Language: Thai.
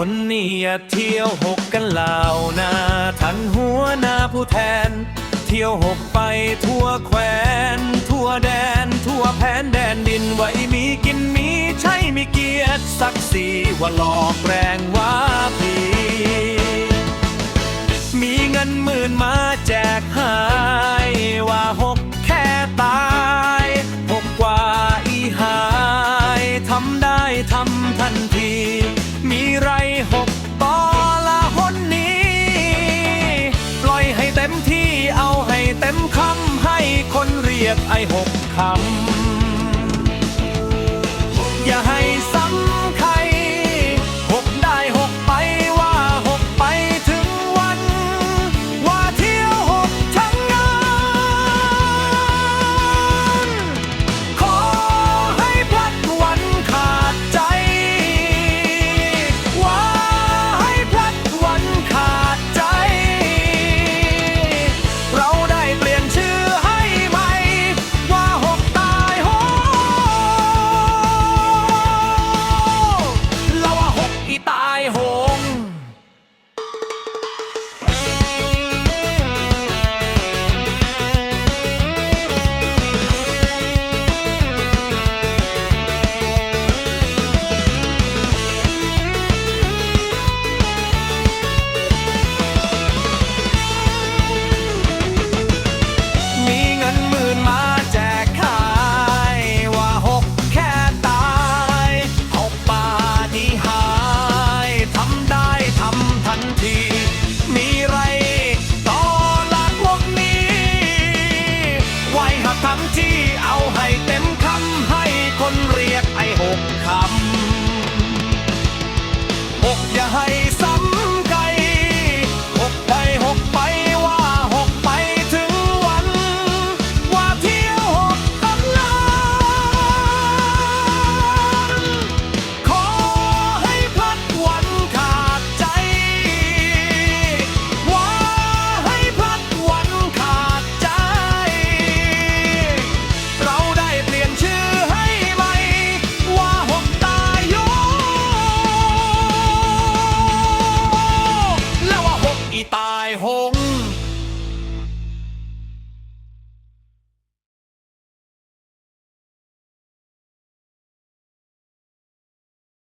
คนนี้อย่าเที่ยวหกกันเหล่านาทันหัวหน้าผู้แทน เที่ยวหกไปทั่วแคว้นทั่วแดน ทั่วแผ่นแดนดินไว้มีกินมีใช่มีเกียรติศักดิ์ศรีว่าหลอกแรงว่าพีมีเงินหมื่นมาแจกให้ว่าหกแค่ตายหกกว่าอีหายทำได้ทำทันที ไรหกต่อละหนนี้ ปล่อยให้เต็มที่เอาให้เต็มคำให้คนเรียกไอ้หกคำ 探亲 my home.